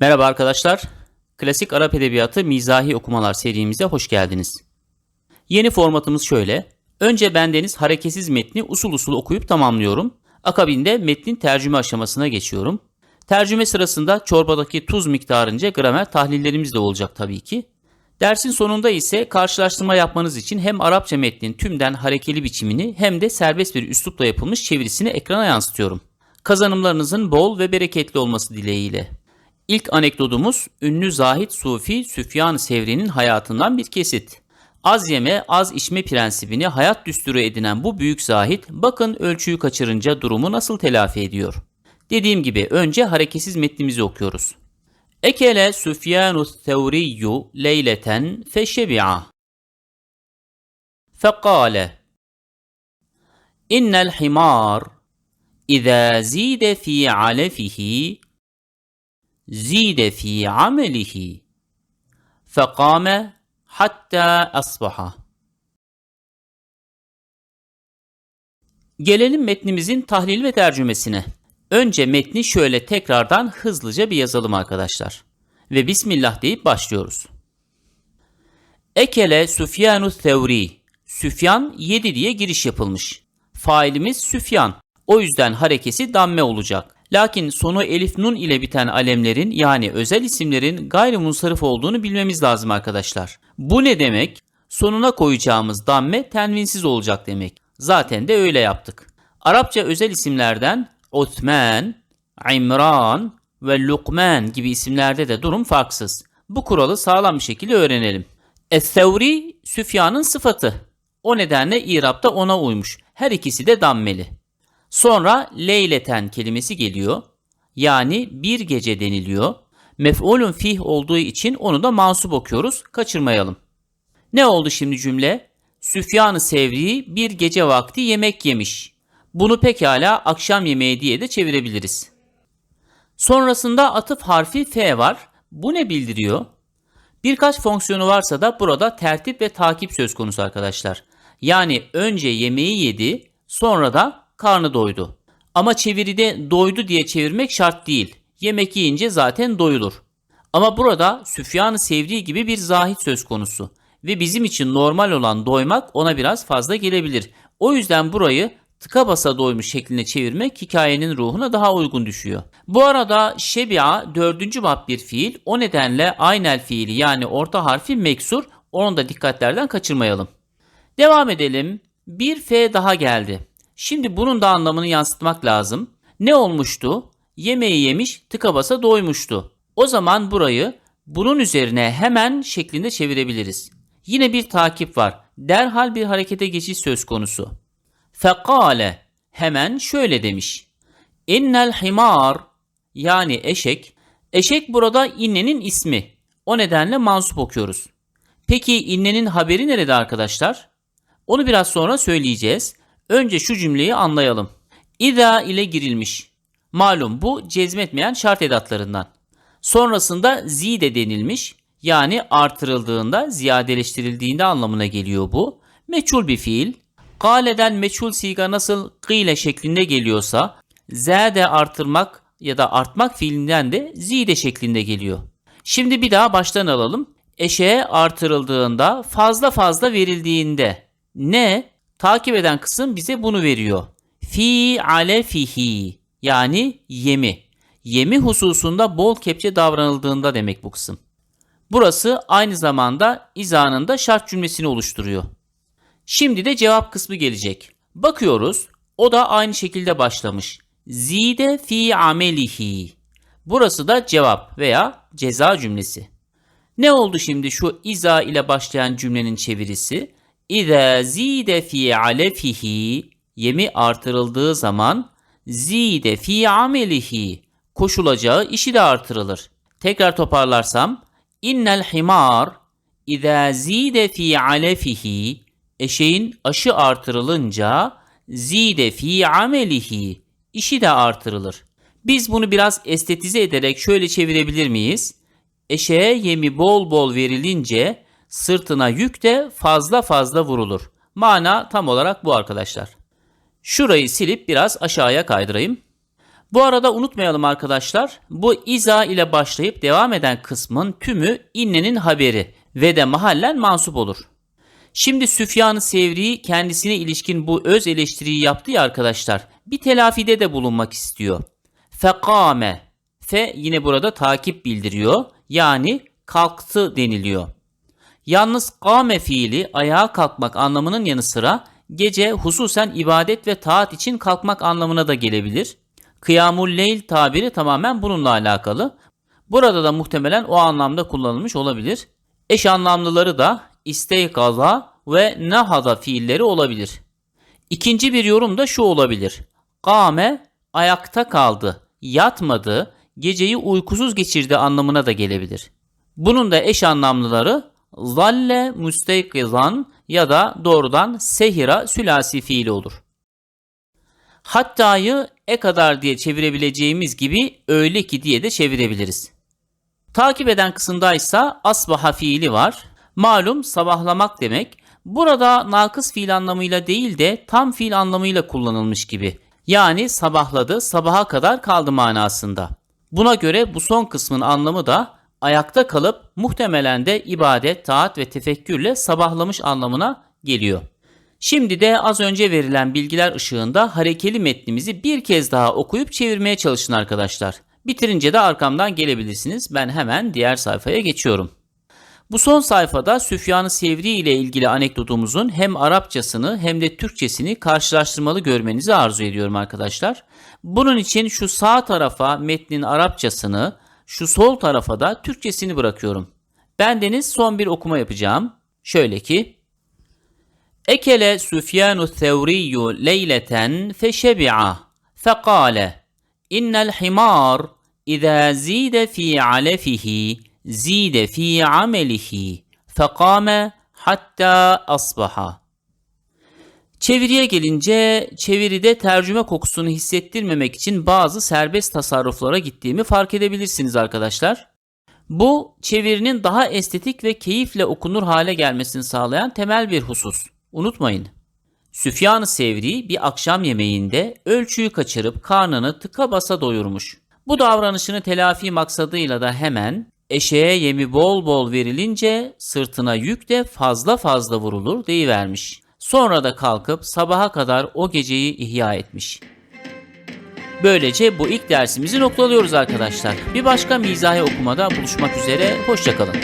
Merhaba arkadaşlar. Klasik Arap Edebiyatı Mizahi Okumalar serimize hoş geldiniz. Yeni formatımız şöyle. Önce bendeniz hareketsiz metni usul usul okuyup tamamlıyorum. Akabinde metnin tercüme aşamasına geçiyorum. Tercüme sırasında çorbadaki tuz miktarınca gramer tahlillerimiz de olacak tabii ki. Dersin sonunda ise karşılaştırma yapmanız için hem Arapça metnin tümden harekeli biçimini hem de serbest bir üslupla yapılmış çevirisini ekrana yansıtıyorum. Kazanımlarınızın bol ve bereketli olması dileğiyle. İlk anekdotumuz ünlü zahit sufi Süfyan Sevri'nin hayatından bir kesit. Az yeme, az içme prensibini hayat düsturu edinen bu büyük zahit bakın ölçüyü kaçırınca durumu nasıl telafi ediyor. Dediğim gibi önce hareketsiz metnimizi okuyoruz. Ekele Süfyanu Sevriyyu leyleten feşebi'a. Fekale İnnel himar İzâ zîde fî alefihi zide fi amelihi fekame hatta asbaha. Gelelim metnimizin tahlil ve tercümesine. Önce metni şöyle tekrardan hızlıca bir yazalım arkadaşlar. Ve Bismillah deyip başlıyoruz. Ekele Süfyanu Tevri. Süfyan 7 diye giriş yapılmış. Failimiz Süfyan. O yüzden harekesi damme olacak. Lakin sonu elif nun ile biten alemlerin yani özel isimlerin gayrimunsarif olduğunu bilmemiz lazım arkadaşlar. Bu ne demek? Sonuna koyacağımız damme tenvinsiz olacak demek. Zaten de öyle yaptık. Arapça özel isimlerden Osman, İmran ve Lukman gibi isimlerde de durum farksız. Bu kuralı sağlam bir şekilde öğrenelim. Es-Sevri Süfyan'ın sıfatı. O nedenle İrab'da ona uymuş. Her ikisi de dammeli. Sonra leyleten kelimesi geliyor. Yani bir gece deniliyor. Mef'ulün fih olduğu için onu da mansup okuyoruz. Kaçırmayalım. Ne oldu şimdi cümle? Süfyan-ı Sevri bir gece vakti yemek yemiş. Bunu pekala akşam yemeği diye de çevirebiliriz. Sonrasında atıf harfi F var. Bu ne bildiriyor? Birkaç fonksiyonu varsa da burada tertip ve takip söz konusu arkadaşlar. Yani önce yemeği yedi, sonra da karnı doydu. Ama çeviride doydu diye çevirmek şart değil. Yemek yiyince zaten doyulur. Ama burada Süfyan-ı Sevri gibi bir zahit söz konusu. Ve bizim için normal olan doymak ona biraz fazla gelebilir. O yüzden burayı tıka basa doymuş şeklinde çevirmek hikayenin ruhuna daha uygun düşüyor. Bu arada şebi'a dördüncü bab bir fiil. O nedenle aynel fiili yani orta harfi meksur. Onu da dikkatlerden kaçırmayalım. Devam edelim. Bir F daha geldi. Şimdi bunun da anlamını yansıtmak lazım. Ne olmuştu? Yemeği yemiş, tıka basa doymuştu. O zaman burayı bunun üzerine hemen şeklinde çevirebiliriz. Yine bir takip var. Derhal bir harekete geçiş söz konusu. Fekale hemen şöyle demiş. İnnel himar yani eşek. Eşek burada innenin ismi. O nedenle mansup okuyoruz. Peki innenin haberi nerede arkadaşlar? Onu biraz sonra söyleyeceğiz. Önce şu cümleyi anlayalım. İza ile girilmiş. Malum bu cezmetmeyen şart edatlarından. Sonrasında zide denilmiş. Yani artırıldığında, ziyadeleştirildiğinde anlamına geliyor bu. Meçhul bir fiil. Galeden meçhul siga nasıl gıyle şeklinde geliyorsa, zade artırmak ya da artmak fiilinden de zide şeklinde geliyor. Şimdi bir daha baştan alalım. Eşeğe artırıldığında, fazla fazla verildiğinde ne? Takip eden kısım bize bunu veriyor. Fi alefihi yani yemi. Yemi hususunda bol kepçe davranıldığında demek bu kısım. Burası aynı zamanda izanın da şart cümlesini oluşturuyor. Şimdi de cevap kısmı gelecek. Bakıyoruz. O da aynı şekilde başlamış. Zide fi amelihi. Burası da cevap veya ceza cümlesi. Ne oldu şimdi şu iza ile başlayan cümlenin çevirisi? İza zide fi alefihi yemi artırıldığı zaman zide fi amelihi koşulacağı işi de artırılır. Tekrar toparlarsam innel himar İza zide fi alefihi eşeğin aşı artırılınca zide fi amelihi işi de artırılır. Biz bunu biraz estetize ederek şöyle çevirebilir miyiz? Eşeğe yemi bol bol verilince sırtına yük de fazla fazla vurulur. Mana tam olarak bu arkadaşlar. Şurayı silip biraz aşağıya kaydırayım. Bu arada unutmayalım arkadaşlar. Bu iza ile başlayıp devam eden kısmın tümü innenin haberi ve de mahallen mansup olur. Şimdi Süfyan-ı Sevri kendisine ilişkin bu öz eleştiriyi yaptı ya arkadaşlar. Bir telafide de bulunmak istiyor. Fekame. Fe yine burada takip bildiriyor. Yani kalktı deniliyor. Yalnız kame fiili ayağa kalkmak anlamının yanı sıra gece hususen ibadet ve taat için kalkmak anlamına da gelebilir. Kıyamul leyl tabiri tamamen bununla alakalı. Burada da muhtemelen o anlamda kullanılmış olabilir. Eş anlamlıları da isteykaza ve nahada fiilleri olabilir. İkinci bir yorum da şu olabilir. Kame ayakta kaldı, yatmadı, geceyi uykusuz geçirdi anlamına da gelebilir. Bunun da eş anlamlıları zalle müsteykizan ya da doğrudan sehira sülasi fiili olur. Hatta'yı e kadar diye çevirebileceğimiz gibi öyle ki diye de çevirebiliriz. Takip eden kısımdaysa asbaha fiili var. Malum sabahlamak demek. Burada nakıs fiil anlamıyla değil de tam fiil anlamıyla kullanılmış gibi. Yani sabahladı, sabaha kadar kaldı manasında. Buna göre bu son kısmın anlamı da ayakta kalıp muhtemelen de ibadet, taat ve tefekkürle sabahlamış anlamına geliyor. Şimdi de az önce verilen bilgiler ışığında harekeli metnimizi bir kez daha okuyup çevirmeye çalışın arkadaşlar. Bitirince de arkamdan gelebilirsiniz. Ben hemen diğer sayfaya geçiyorum. Bu son sayfada Süfyan-ı Sevri ile ilgili anekdotumuzun hem Arapçasını hem de Türkçesini karşılaştırmalı görmenizi arzu ediyorum arkadaşlar. Bunun için şu sağ tarafa metnin Arapçasını, şu sol tarafa da Türkçesini bırakıyorum. Bendeniz son bir okuma yapacağım. Şöyle ki Ekele Süfyanu Thevriyu leyleten feşebi'a fekale innel himar İza zide fi alefihi zide fi amelihi fekame hatta asbaha. Çeviriye gelince çeviride tercüme kokusunu hissettirmemek için bazı serbest tasarruflara gittiğimi fark edebilirsiniz arkadaşlar. Bu çevirinin daha estetik ve keyifle okunur hale gelmesini sağlayan temel bir husus. Unutmayın. Süfyan-ı Sevri bir akşam yemeğinde ölçüyü kaçırıp karnını tıka basa doyurmuş. Bu davranışını telafi maksadıyla da hemen eşeğe yemi bol bol verilince sırtına yük de fazla fazla vurulur deyivermiş. Sonra da kalkıp sabaha kadar o geceyi ihya etmiş. Böylece bu ilk dersimizi noktalıyoruz arkadaşlar. Bir başka mizahi okumada buluşmak üzere, hoşçakalın.